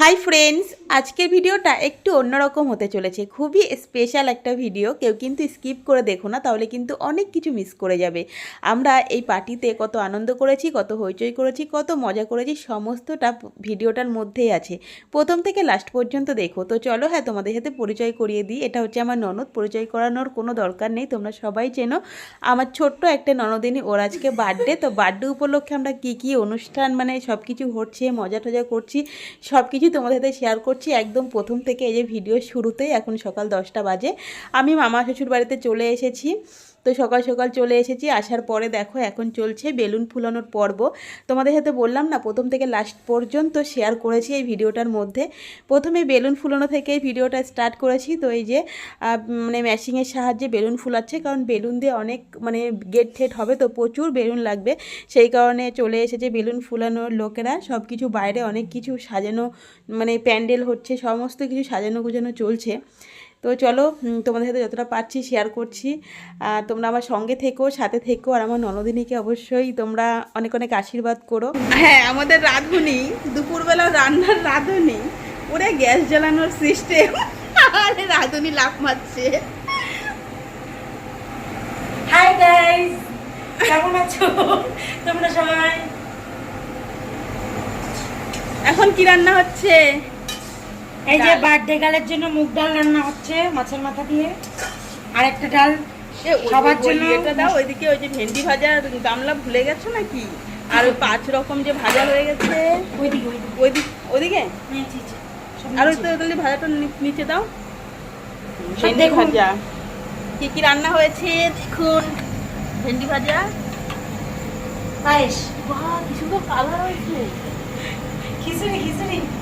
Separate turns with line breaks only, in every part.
Hi friends আজকের ভিডিওটা একটু অন্যরকম হতে চলেছে। খুবই স্পেশাল একটা ভিডিও কেউ কিন্তু স্কিপ করে দেখো না, তাহলে কিন্তু অনেক কিছু মিস করে যাবে। আমরা এই পার্টিতে কত আনন্দ করেছি, কত হইচই করেছি, কত মজা করেছি, সমস্তটা ভিডিওটার মধ্যেই আছে। প্রথম থেকে লাস্ট পর্যন্ত দেখো। তো চলো হ্যাঁ তোমাদের সাথে পরিচয় করিয়ে দিই। এটা হচ্ছে আমার ননদ, পরিচয় করানোর কোনো দরকার নেই, তোমরা সবাই চেনো। আমার ছোট্ট একটা ননদিনী, ওর আজকে বার্থডে তো বার্থডে উপলক্ষে আমরা কী কী অনুষ্ঠান মানে সব কিছু হচ্ছে মজা টজা করছি সব কিছু তোমাদের সাথে শেয়ার করছি। একদম প্রথম থেকে এই যে ভিডিও শুরুতেই এখন সকাল দশটা বাজে। আমি মামা শ্বশুর বাড়িতে চলে এসেছি। তো সকাল সকাল চলে এসেছি। আসার পরে দেখো এখন চলছে বেলুন ফুলানোর পর্ব। তোমাদের সাথে বললাম না, প্রথম থেকে লাস্ট পর্যন্ত শেয়ার করেছি এই ভিডিওটার মধ্যে। প্রথমে বেলুন ফুলানো থেকে ভিডিওটা স্টার্ট করেছি। তো এই যে মানে ম্যাশিংয়ের সাহায্যে বেলুন ফুলাচ্ছে, কারণ বেলুন দিয়ে অনেক মানে গেট ঠেট হবে তো প্রচুর বেলুন লাগবে। সেই কারণে চলে এসেছে বেলুন ফুলানোর লোকেরা। সব কিছু বাইরে অনেক কিছু সাজানো মানে প্যান্ডেল হচ্ছে, সমস্ত কিছু সাজানো গুজানো চলছে। তো চলো তোমাদের সাথে যতটা পারছি শেয়ার করছি। আর তোমরা আমার সঙ্গে থেকো সাথে থেকো আর আমার ননদিনীকে অবশ্যই তোমরা অনেক অনেক আশীর্বাদ করো। হ্যাঁ আমাদের রাঁধুনি দুপুরবেলা রান্নার রাঁধুনি ওরে গ্যাস জ্বালানোর সিস্টেম আরে রাঁধুনি লাফ মারছে।
হাই গাইস কেমন আছো? তোমরা সবাই?
এখন কি রান্না হচ্ছে?
এই যে বার্থডে গালের জন্য মুগ ডাল রান্না হচ্ছে মাছের মাথা দিয়ে। আর একটা ডাল সবার জন্য
ইয়েটা দাও ওইদিকে ওই যে ভেন্ডি ভাজা গামলা ভুলে গেছো নাকি? আর ওই পাঁচ রকম যে ভাজা হয়ে গেছে।
ওইদিকে। সব
আর ওই তো তাহলে ভাজাটা নিচে দাও। ভেন্ডি ভাজা। কি কি রান্না হয়েছে? দেখুন। ভেন্ডি ভাজা।
পায়েস।
বাহ কি সুন্দর কালার হয়েছে।
খিচুড়ি খিচুড়ি হাজবেন্ডের কথা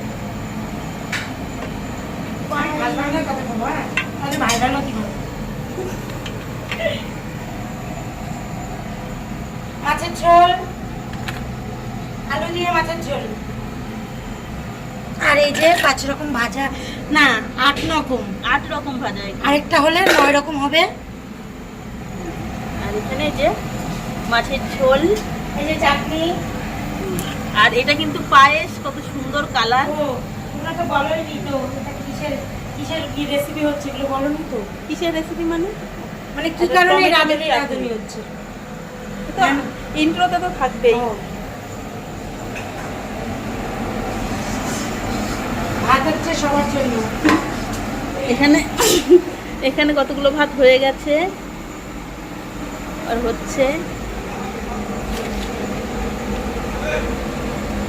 বলব হ্যাঁ তাহলে ভাইরালও কি হবে মাছের ঝোল। আলু দিয়ে মাছের ঝোল। আর এই যে পাঁচ রকম ভাজা না আট রকম।
আট রকম ভাজা
আরেকটা হলে নয় রকম হবে।
আর এখানে যে মাছের ঝোল।
এই যে চাটনি।
আর এটা কিন্তু পায়েস কত সুন্দর কালার।
ও তোমরা তো বলোই নি তো কিসের কিসের কি রেসিপি হচ্ছে এগুলো বলোনি তো?
কিসের রেসিপি মানে?
মানে কি
আচ্ছা,
কারণে রাঁধুনি রাঁধুনি হচ্ছে?
ইন্ট্রোতে তো থাকবেই।
ভাত হচ্ছে সবার জন্য।
এখানে এখানে কতগুলো ভাত হয়ে গেছে? আর হচ্ছে?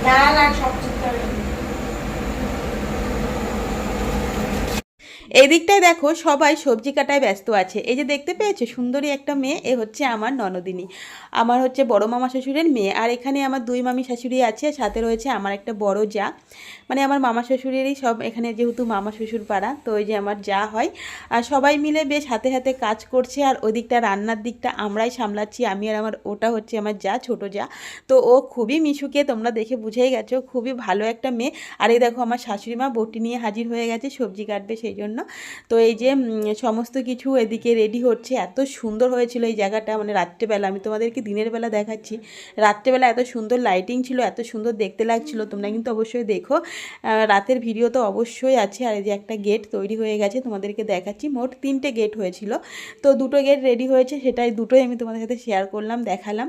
ডাল আর সবজির
এই দিকটায় দেখো সবাই সবজি কাটায় ব্যস্ত আছে। এই যে দেখতে পেয়েছ, সুন্দরী একটা মেয়ে, এ হচ্ছে আমার ননদিনী। আমার হচ্ছে বড় মামা শ্বশুরের মেয়ে, আর এখানে আমার দুই মামি শাশুড়ি আছে সাথে রয়েছে আমার একটা বড় যা। মানে আমার মামা শ্বশুরেরই সব এখানে যেহেতু মামা শ্বশুর পাড়া তো ওই যে আমার যা হয়। আর সবাই মিলে বেশ হাতে হাতে কাজ করছে, আর ওই দিকটা রান্নার দিকটা আমরাই সামলাচ্ছি, আমি আর আমার ওটা হচ্ছে আমার যা, ছোট যা। তো ও খুবই মিশুকে, তোমরা দেখে বুঝেই গেছো, খুবই ভালো একটা মেয়ে। আর এই দেখো আমার শাশুড়ি মা বটি নিয়ে হাজির হয়ে গেছে, সবজি কাটবে সেই জন্য। তো এই যে সমস্ত কিছু এদিকে রেডি হচ্ছে। এত সুন্দর হয়েছিল এই জায়গাটা। মানে রাত্রেবেলা, আমি তোমাদেরকে দিনের বেলা দেখাচ্ছি। রাত্রেবেলা এত সুন্দর লাইটিং ছিল, এত সুন্দর দেখতে লাগছিল। তোমরা কিন্তু অবশ্যই দেখো। রাতের ভিডিও তো অবশ্যই আছে। আর এই যে একটা গেট তৈরি হয়ে গেছে, তোমাদেরকে দেখাচ্ছি। মোট তিনটে গেট হয়েছিল। তো দুটো গেট রেডি হয়েছে, সেটাই দুটোই আমি তোমাদের সাথে শেয়ার করলাম, দেখালাম।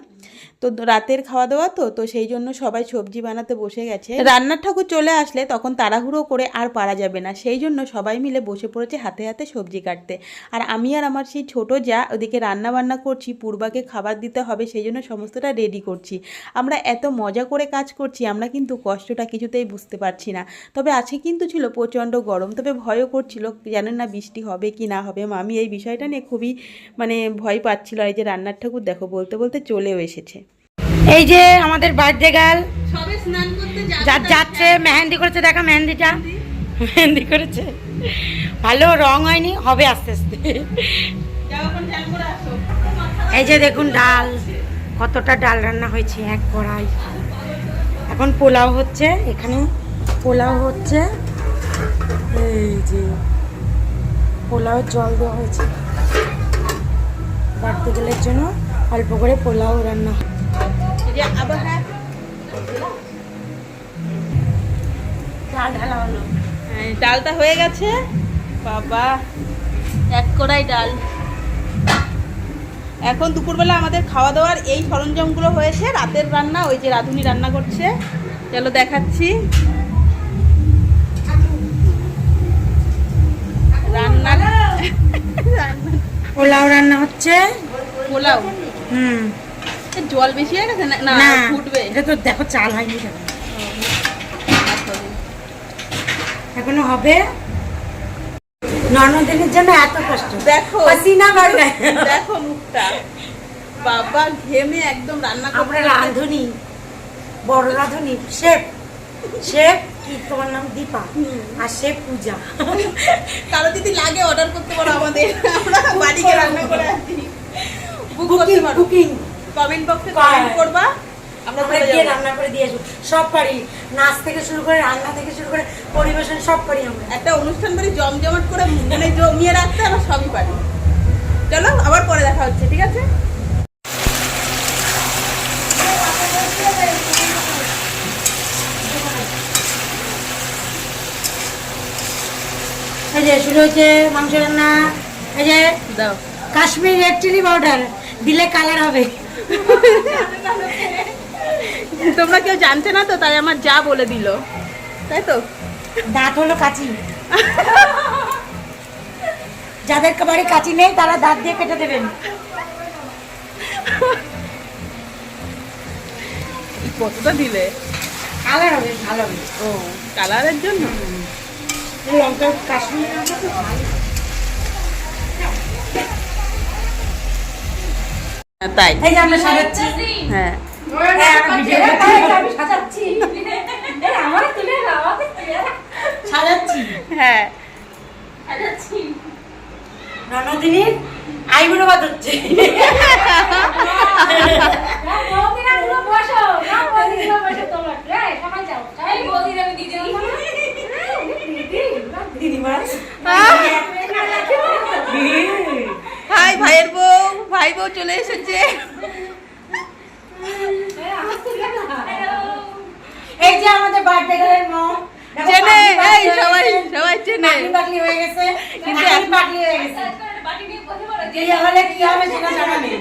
তো রাতের খাওয়া দাওয়া তো তো সেই জন্য সবাই সবজি বানাতে বসে গেছে। রান্নার ঠাকুর চলে আসলে, তখন তাড়াহুড়ো করে আর পারা যাবে না। সেই জন্য সবাই মিলে বসে পড়েছে হাতে হাতে সবজি কাটতে। আর আমি আর আমার সেই ছোট যা ওদিকে রান্না বান্না করছি পূর্বাকে খাবার দিতে হবে সেই জন্য সমস্তটা রেডি করছি। আমরা এত মজা করে কাজ করছি আমরা কিন্তু কষ্টটা কিছুতেই বুঝতে পারছি না। তবে আজকে কিন্তু ছিল প্রচণ্ড গরম তবে ভয়ও করছিল জানেন না বৃষ্টি হবে কি না হবে। মামি এই বিষয়টা নিয়ে খুবই মানে ভয় পাচ্ছিল আর এই যে রান্নার ঠাকুর দেখো বলতে বলতে চলেও এসেছে।
এই যে আমাদের বার্থডে গার্ল যাচ্ছে মেহেন্দি করেছে দেখা মেহেন্দিটা। মেহেন্দি করেছে। ভালো রং হয়নি হবে আস্তে আস্তে। এই যে দেখুন ডাল কতটা ডাল রান্না হয়েছে এক কড়াই। এখন পোলাও হচ্ছে এখানে পোলাও হচ্ছে এই যে পোলাও জল দেওয়া হয়েছে। বাড়তে গেলের জন্য অল্প করে পোলাও রান্না হয়।
হ্যাঁ, ডালটা হয়ে গেছে। বাবা এক কড়াই ডাল। এখন দুপুরবেলা আমাদের খাওয়া দাওয়ার এই সরঞ্জামগুলো হয়েছে রাতের রান্না ওই যে রাঁধুনি রান্না করছে। চলো দেখাচ্ছি। রান্না
পোলাও রান্না হচ্ছে।
পোলাও?
হুম।
জল বেশি হয়ে গেছে? না ফুটবে।
এটা তো দেখো চাল হয়নি। দেখো। এখনও হবে। ননদিনের জন্য এত কষ্ট।
দেখো।
বার গায়ে।
দেখো মুখটা। বাবা ঘেমে একদম রান্না
আমরা রাঁধুনি বড় রাঁধুনি। শেফ শেফ কি তোমার নাম? দীপা। আর শেফ পূজা।
কারও যদি লাগে অর্ডার করতে পারো আমাদের। আমরা বাড়িতে রান্না করে আসি বুক কমেন্ট বক্সে। কমেন্ট করবা। আমরা
গিয়ে রান্না করে দিয়ে আসব। সব পারি। নাচ থেকে শুরু করে রান্না থেকে শুরু করে পরিবেশন সব পারি আমরা।
একটা অনুষ্ঠান বাড়ি জমজমাট করে মানে জমিয়ে রাখতে আমরা সবই পারি। চলো আবার পরে দেখা হচ্ছে ঠিক আছে?
এই যে শুরু হয়েছে মাংস রান্না। এই যে
দাও।
কাশ্মীর রেড চিলি পাউডার দিলে কালার হবে।
তোমরা কেউ জানতে না তো তাই আমার যা বলে দিল। তাই তো?
দাঁত হলো কাচি। যাদের বাড়ি কাচি নেই তারা দাঁত দিয়ে কেটে দেবেন।
কতটা দিলে?
কালার হবে ভালো হবে।
ও কালারের জন্য?
এই লঙ্কা কাশ্মীর লঙ্কা তো ভালো।
তাই।
এই যে আমরা সাজাচ্ছি।
হ্যাঁ।
হ্যাঁ, আমরা ভিডিও করছি। সাজাচ্ছি
হ্যাঁ
রণদিনীর আইবুড়ো বাদ হচ্ছে দিদিমার
ভাইয়ের বউ ভাই বউ চলে এসেছে
এই যে আমাদের বার্থডে গার্লের মম।
চেনে এই সবাই
হয়ে গেছে।
সবাই চেনে।
পাগলি পাগলি হয়ে গেছে।
কিন্তু এখন-
পাগলি হয়ে গেছে। এই হলে কি হবে সেটা জানা নেই।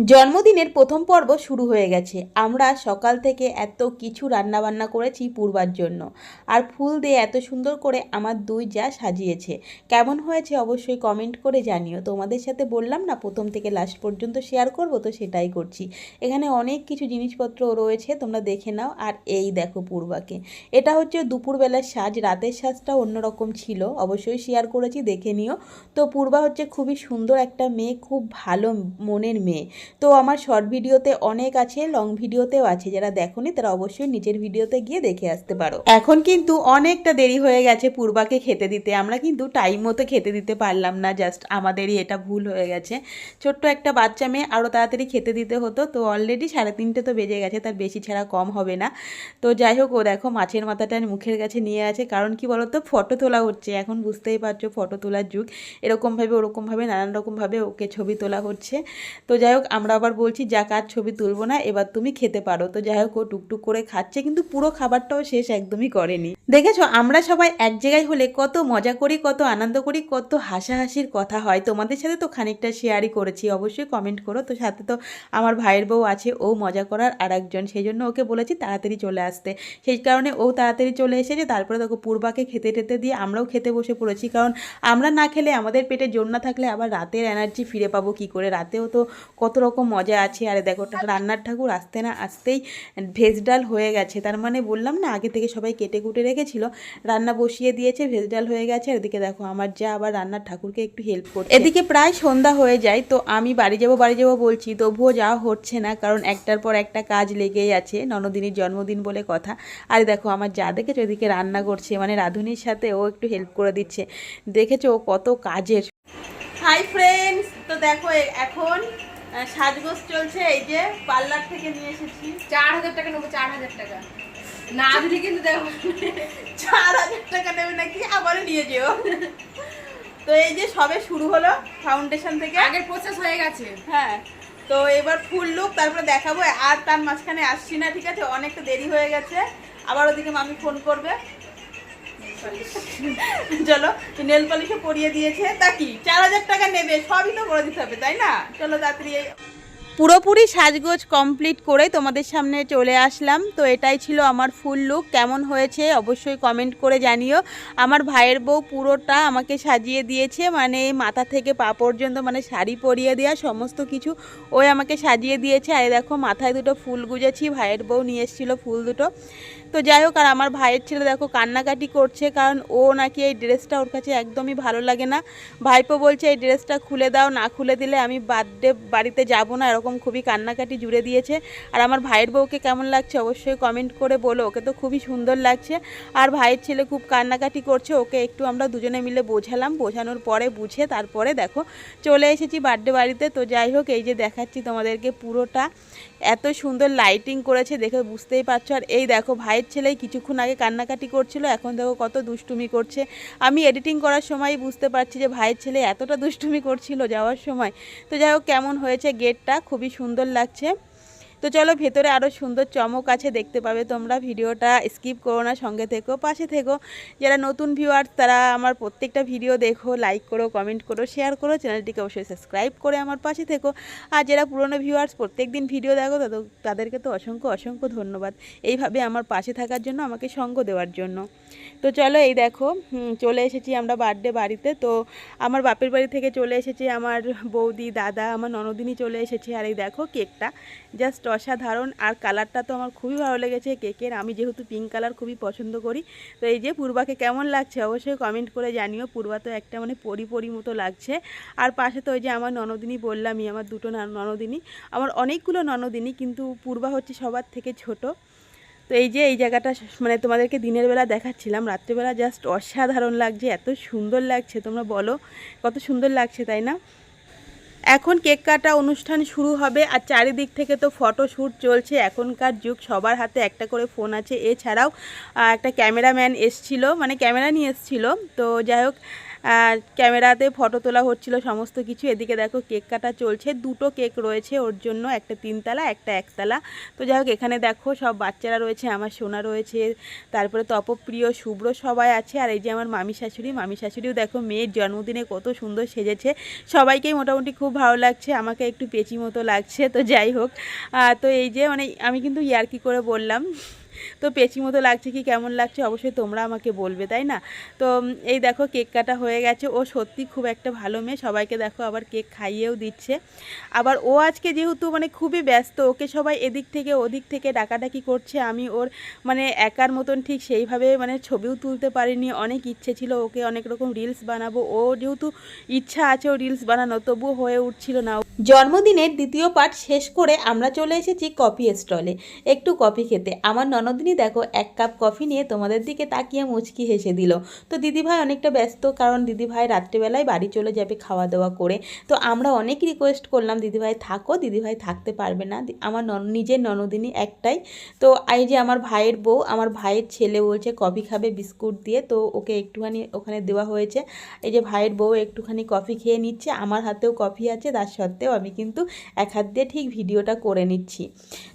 জন্মদিনের প্রথম পর্ব শুরু হয়ে গেছে। আমরা সকাল থেকে এত কিছু রান্না বান্না করেছি পূর্বার জন্য। আর ফুল দিয়ে এত সুন্দর করে আমার দুই যা সাজিয়েছে। কেমন হয়েছে অবশ্যই কমেন্ট করে জানিও। তোমাদের সাথে বললাম না, প্রথম থেকে লাস্ট পর্যন্ত শেয়ার করব, তো সেটাই করছি। এখানে অনেক কিছু জিনিসপত্র রয়েছে, তোমরা দেখে নাও। আর এই দেখো পূর্বাকে। এটা হচ্ছে দুপুরবেলার সাজ, রাতের সাজটা অন্যরকম ছিল। অবশ্যই শেয়ার করেছি, দেখে নিও। তো পূর্বা হচ্ছে খুবই সুন্দর একটা মেয়ে, খুব ভালো মনের মেয়ে। তো আমার শর্ট ভিডিওতে অনেক আছে লং ভিডিওতেও আছে, যারা দেখোনি তারা অবশ্যই নিজের ভিডিওতে গিয়ে দেখে আসতে পারো। এখন কিন্তু অনেকটা দেরি হয়ে গেছে পূর্বাকে খেতে দিতে, আমরা কিন্তু টাইম মতো খেতে দিতে পারলাম না জাস্ট আমাদেরই এটা ভুল হয়ে গেছে। ছোট্ট একটা বাচ্চা মেয়ে আরও তাড়াতাড়ি খেতে দিতে হতো, তো অলরেডি সাড়ে তিনটে তো বেজে গেছে, তার বেশি ছাড়া কম হবে না। তো যাই হোক, ও দেখো মাছের মাথাটা মুখের কাছে নিয়ে আছে, কারণ কি বলতো ফটো তোলা হচ্ছে, এখন বুঝতেই পারছ ফটো তোলার যুগ। এরকমভাবে ওরকমভাবে নানান রকমভাবে ওকে ছবি তোলা হচ্ছে। তো যাই হোক আমরা আবার বলছি যা কাজ ছবি তুলবো না, এবার তুমি খেতে পারো। তো যাই হোক, ও টুকটুক করে খাচ্ছে, কিন্তু পুরো খাবারটাও শেষ একদমই করেনি। দেখেছ, আমরা সবাই এক জায়গায় হলে কত মজা করি, কত আনন্দ করি, কত হাসাহাসির কথা হয়। তোমাদের সাথে তো খানিকটা শেয়ারই করেছি, অবশ্যই কমেন্ট করো। তো সাথে তো আমার ভাইয়ের বউ আছে, ও মজা করার আর একজন সেই জন্য ওকে বলেছি তাড়াতাড়ি চলে আসতে। সেই কারণে ও তাড়াতাড়ি চলে এসেছে, তারপরে দেখো পূর্বাকে খেতে টেতে দিয়ে আমরাও খেতে বসে পড়েছি, কারণ আমরা না খেলে আমাদের পেটে জোর না থাকলে আবার রাতের এনার্জি ফিরে পাবো কি করে? রাতেও তো কত রকম মজা আছে। আর দেখো রান্নার ঠাকুর আসতে না আসতেই ভেজ ডাল হয়ে গেছে। তার মানে বললাম না, আগে থেকে সবাই কেটে কুটে রেখেছিল। রান্না বসিয়ে দিয়েছে, ভেজ ডাল হয়ে গেছে। এদিকে দেখো, আমার যা আবার রান্নার ঠাকুরকে একটু হেল্প করছে। এদিকে প্রায় সন্ধ্যা হয়ে যায়, তো আমি বাড়ি যাব, বাড়ি যাব বলছি, তবুও যাওয়া হচ্ছে না, কারণ একটার পর একটা কাজ লেগেই আছে, ননদিনীর জন্মদিন বলে কথা। আর দেখো, আমার যা দেখেছ, এদিকে রান্না করছে মানে রাঁধুনির সাথে ও একটু হেল্প করে দিচ্ছে। দেখেছ ও কত কাজের। হাই ফ্রেন্ডস তো দেখো এখন সাজগোজ চলছে এই যে পার্লার থেকে নিয়ে এসেছি।
চার হাজার টাকা নেব চার হাজার টাকা। না দিলে কিন্তু দেখো
চার হাজার টাকা নেবে নাকি? আবারও নিয়ে যেও। তো এই যে সবে শুরু হলো ফাউন্ডেশন থেকে।
আগের প্রসেস হয়ে গেছে।
হ্যাঁ তো এবার ফুল লুক তারপরে দেখাবো। আর তার মাঝখানে আসছি না ঠিক আছে? অনেকটা দেরি হয়ে গেছে। আবার ওদিকে মামি ফোন করবে। চলো নেল পলিশও পরিয়ে দিয়েছে। তা কি, চার হাজার টাকা নেবে, সবই তো করে দিতে হবে, তাই না? চলো তাড়াতাড়ি পুরোপুরি সাজগোজ কমপ্লিট করে তোমাদের সামনে চলে আসলাম। তো এটাই ছিল আমার ফুল লুক কেমন হয়েছে অবশ্যই কমেন্ট করে জানিও। আমার ভাইয়ের বউ পুরোটা আমাকে সাজিয়ে দিয়েছে মানে মাথা থেকে পা পর্যন্ত মানে শাড়ি পরিয়ে দেওয়া সমস্ত কিছু ওই আমাকে সাজিয়ে দিয়েছে। আর দেখো, মাথায় দুটো ফুল গুজেছি, ভাইয়ের বউ নিয়ে এসেছিল ফুল দুটো। তো যাই হোক, আর আমার ভাইয়ের ছেলে দেখো কান্নাকাটি করছে, কারণ ও নাকি এই ড্রেসটা ওর কাছে একদমই ভালো লাগে না। ভাইপো বলছে, এই ড্রেসটা খুলে দাও, না খুলে দিলে আমি বার্থডে বাড়িতে যাব না। এরকম খুবই কান্নাকাটি জুড়ে দিয়েছে। আর আমার ভাইয়ের বউকে কেমন লাগছে অবশ্যই কমেন্ট করে বলো, ওকে তো খুবই সুন্দর লাগছে। আর ভাইয়ের ছেলে খুব কান্নাকাটি করছে, ওকে একটু আমরা দুজনে মিলে বোঝালাম। বোঝানোর পরে বুঝে তারপরে দেখো, চলে এসেছি বার্থডে বাড়িতে। তো যাই হোক, এই যে দেখাচ্ছি তোমাদেরকে পুরোটা। এত সুন্দর লাইটিং করেছে, দেখে বুঝতেই পারছ। আর এই দেখো, ভাইয়ের ছেলেই কিছুক্ষণ আগে কান্নাকাটি করছিল, এখন দেখো কত দুষ্টুমি করছে। আমি এডিটিং করার সময় বুঝতে পারছি যে ভাইয়ের ছেলে এতটা দুষ্টুমি করছিল যাওয়ার সময়। তো যাই হোক, কেমন হয়েছে গেটটা খুবই সুন্দর লাগছে। তো চলো ভেতরে আরও সুন্দর চমক আছে, দেখতে পাবে তোমরা। ভিডিওটা স্কিপ করো না, সঙ্গে থেকো, পাশে থেকো। যারা নতুন ভিউয়ার্স তারা আমার প্রত্যেকটা ভিডিও দেখো লাইক করো কমেন্ট করো শেয়ার করো। চ্যানেলটিকে অবশ্যই সাবস্ক্রাইব করে আমার পাশে থেকো। আর যারা পুরনো ভিউয়ার্স প্রত্যেক দিন ভিডিও দেখো তাদেরকে তো অসংখ্য অসংখ্য ধন্যবাদ। এইভাবে আমার পাশে থাকার জন্য, আমাকে সঙ্গ দেওয়ার জন্য। তো চলো এই দেখো চলে এসেছি আমরা বার্থডে বাড়িতে। তো আমার বাপের বাড়ি থেকে চলে এসেছি আমার বৌদি, দাদা, আমার ননদিনী চলে এসেছে। আর এই দেখো কেকটা জাস্ট অসাধারণ আর কালারটা তো আমার খুবই ভালো লেগেছে কেকের। আমি যেহেতু পিঙ্ক কালার খুবই পছন্দ করি, তো এই যে পূর্বাকে কেমন লাগছে অবশ্যই কমেন্ট করে জানিও। পূর্বা তো একটা মানে পরি পরি মতো লাগছে। আর পাশে তো ওই যে আমার ননদিনী বললামই, আমার দুটো ননদিনী, আমার অনেকগুলো ননদিনী কিন্তু পূর্বা হচ্ছে সবার থেকে ছোট। তো এই যে এই জায়গাটা মানে তোমাদেরকে দিনের বেলা দেখাচ্ছিলাম, রাত্রেবেলা জাস্ট অসাধারণ লাগছে, এত সুন্দর লাগছে, তোমরা বলো কত সুন্দর লাগছে, তাই না? এখন কেক কাটা অনুষ্ঠান শুরু হবে আর চারিদিক থেকে তো ফটোশ্যুট চলছে। এখনকার যুগ, সবার হাতে একটা করে ফোন আছে। এছাড়াও একটা ক্যামেরাম্যান এসছিল মানে ক্যামেরা নিয়ে এসছিল। তো যাই হোক ক্যামেরাতে ফটো তোলা হচ্ছিল সমস্ত কিছু। এদিকে দেখো কেক কাটা চলছে। দুটো কেক রয়েছে ওর জন্য, একটা তিনতলা, একটা একতলা। তো যাই হোক, এখানে দেখো সব বাচ্চারা রয়েছে, আমার সোনা রয়েছে, তারপরে তপপ্রিয়, শুভ্র সবাই আছে। আর এই যে আমার মামি শাশুড়ি, মামি শাশুড়িও দেখো মেয়ের জন্মদিনে কত সুন্দর সেজেছে। সবাইকেই মোটামুটি খুব ভালো লাগছে, আমাকে একটু পেঁচি মতো লাগছে, তো যাই হোক। তো এই যে মানে আমি কিন্তু ইয়ার্কি করে বললাম। তো পেঁচি মতো লাগছে কি, কেমন লাগছে অবশ্যই তোমরা আমাকে বলবে, তাই না? তো এই দেখো কেক কাটা হয়ে গেছে। ও সত্যি খুব একটা ভালো মেয়ে, সবাইকে দেখো আবার কেক খাইয়েও দিচ্ছে। আবার ও আজকে যেহেতু মানে খুবই ব্যস্ত, ওকে সবাই এদিক থেকে ওদিক থেকে ডাকাডাকি করছে, আমি ওর মানে একার মতন ঠিক সেইভাবে মানে ছবিও তুলতে পারিনি, অনেক ইচ্ছে ছিল ওকে অনেক রকম রিলস বানাবো। ও যেহেতু ইচ্ছা আছে ও রিলস বানানো, তবুও হয়ে উঠছিল না। জন্মদিনের দ্বিতীয় পার্ট শেষ করে আমরা চলে এসেছি কফি স্টলে। একটু কফি খেতে। আমার ননদিনী দেখো, এক কাপ কফি নিয়ে তোমাদের দিকে তাকিয়ে মুচকি হেসে দিল। তো দিদিভাই অনেকটা ব্যস্ত, কারণ দিদিভাই রাত্রেবেলায় বাড়ি চলে যাবে খাওয়া দাওয়া করে। তো আমরা অনেক রিকোয়েস্ট করলাম, দিদিভাই, থাকো, দিদিভাই থাকতে পারবে না। আমার নিজের ননদিনী একটাই। তো এই যে আমার ভাইয়ের বউ, আমার ভাইয়ের ছেলে বলছে কফি খাবে বিস্কুট দিয়ে। তো ওকে একটুখানি ওখানে দেওয়া হয়েছে। এই যে ভাইয়ের বউ একটুখানি কফি খেয়ে নিচ্ছে। আমার হাতেও কফি আছে, তার সত্ত্বেও আমি কিন্তু এক হাত দিয়ে ঠিক ভিডিওটা করে নিচ্ছি।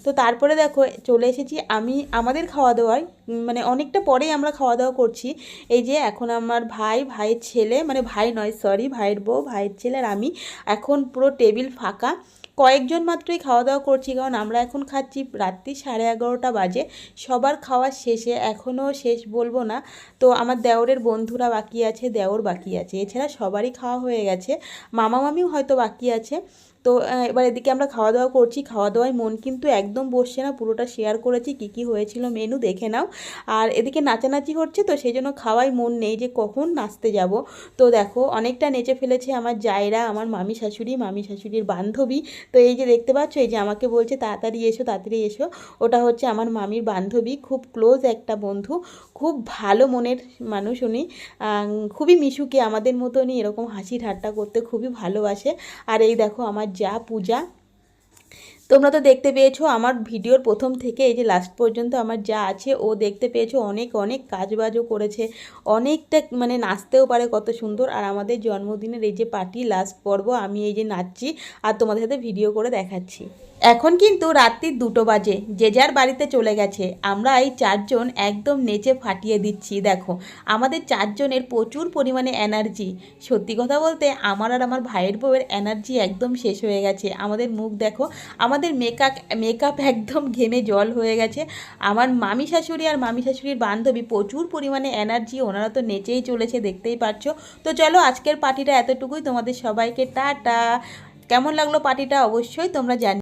তো তারপরে দেখো, চলে এসেছি আমি, আমাদের খাওয়া দাওয়ায় মানে অনেকটা পরেই আমরা খাওয়া দাওয়া করছি। এই যে এখন আমার ভাই, ভাইয়ের ছেলে মানে ভাই নয় সরি ভাইয়ের বউ, ভাইয়ের ছেলে আর আমি, এখন পুরো টেবিল ফাঁকা। কয়েকজন মাত্রই খাওয়া দাওয়া করছি, কারণ আমরা এখন খাচ্ছি রাত্রি সাড়ে এগারোটা বাজে। সবার খাওয়া শেষে, এখনও শেষ বলব না। তো আমার দেওরের বন্ধুরা বাকি আছে, দেওর বাকি আছে। এছাড়া সবারই খাওয়া হয়ে গেছে। মামা মামিও হয়তো বাকি আছে। তো এবার এদিকে আমরা খাওয়া দাওয়া করছি। খাওয়া দাওয়ায় মন কিন্তু একদম বসছে না। পুরোটা শেয়ার করেছি, কী কী হয়েছিল মেনু দেখে নাও। আর এদিকে নাচানাচি হচ্ছে তো, সেই জন্য খাওয়াই মন নেই যে কখন নাচতে যাব। তো দেখো, অনেকটা নেচে ফেলেছে আমার জায়রা, আমার মামি শাশুড়ি, মামি শাশুড়ির বান্ধবী। তো এই যে দেখতে পাচ্ছ, এই যে আমাকে বলছে, তাড়াতাড়ি এসো তাড়াতাড়ি এসো। ওটা হচ্ছে আমার মামির বান্ধবী, খুব ক্লোজ একটা বন্ধু, খুব ভালো মনের মানুষ উনি। খুবই মিশুকে, আমাদের মতনই এরকম হাসি ঠাট্টা করতে খুবই ভালোবাসে। আর এই দেখো, আমার যা পূজা। তোমরা তো দেখতে পেয়েছ আমার ভিডিওর প্রথম থেকে, এই যে লাস্ট পর্যন্ত আমার যা আছে, ও দেখতে পেয়েছ অনেক অনেক কাজবাজও করেছে। অনেকটা মানে নাচতেও পারে কত সুন্দর। আর আমাদের জন্মদিনের এই যে পার্টি লাস্ট পর্ব, আমি এই যে নাচছি আর তোমাদের সাথে ভিডিও করে দেখাচ্ছি। এখন কিন্তু রাত্রির দুটো বাজে। যে যার বাড়িতে চলে গেছে। আমরা এই চারজন একদম নেচে ফাটিয়ে দিচ্ছি, দেখো। আমাদের চারজনের প্রচুর পরিমাণে এনার্জি সত্যি কথা বলতে আমার আর আমার ভাইয়ের বউয়ের এনার্জি একদম শেষ হয়ে গেছে। আমাদের মুখ দেখো, আমাদের মেকআপ মেকআপ একদম ঘেমে জল হয়ে গেছে। আমার মামি শাশুড়ি আর মামি শাশুড়ির বান্ধবী প্রচুর পরিমাণে এনার্জি ওনারা তো নেচেই চলেছে, দেখতেই পারছ। তো চলো আজকের পার্টিটা এতটুকুই। তোমাদের সবাইকে টাটা। কেমন লাগল পার্টিটা? অবশ্যই তোমরা জানি